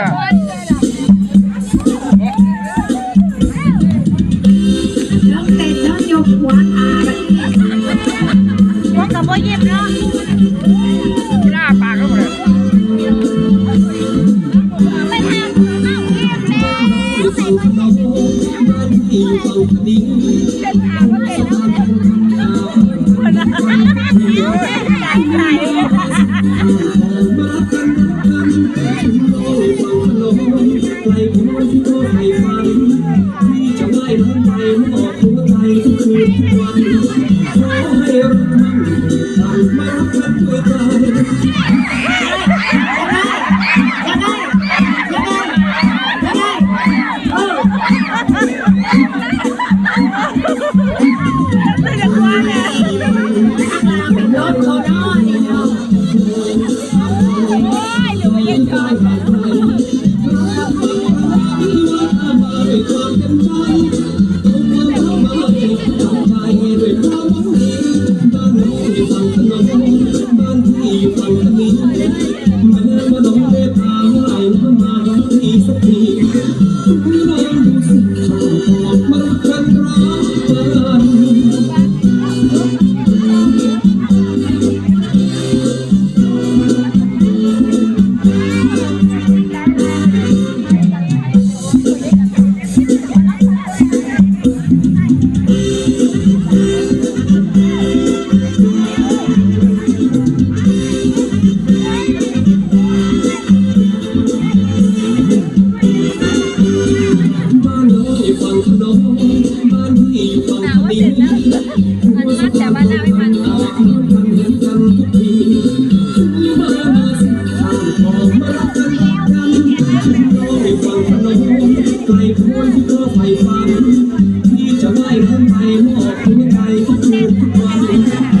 น้องเต้นน้องยกหัวอาน้องกับพ่ย็บเนาะหน้าปากก็หมดเลยไปทางเอย็บแม่เด็กเาง ทุกคืนทุกวันขอให้รักมันทำไม่รักกันด้วยใจ บ้ นที่จะไม่ล้มไปมอบหัวใจทุกคืน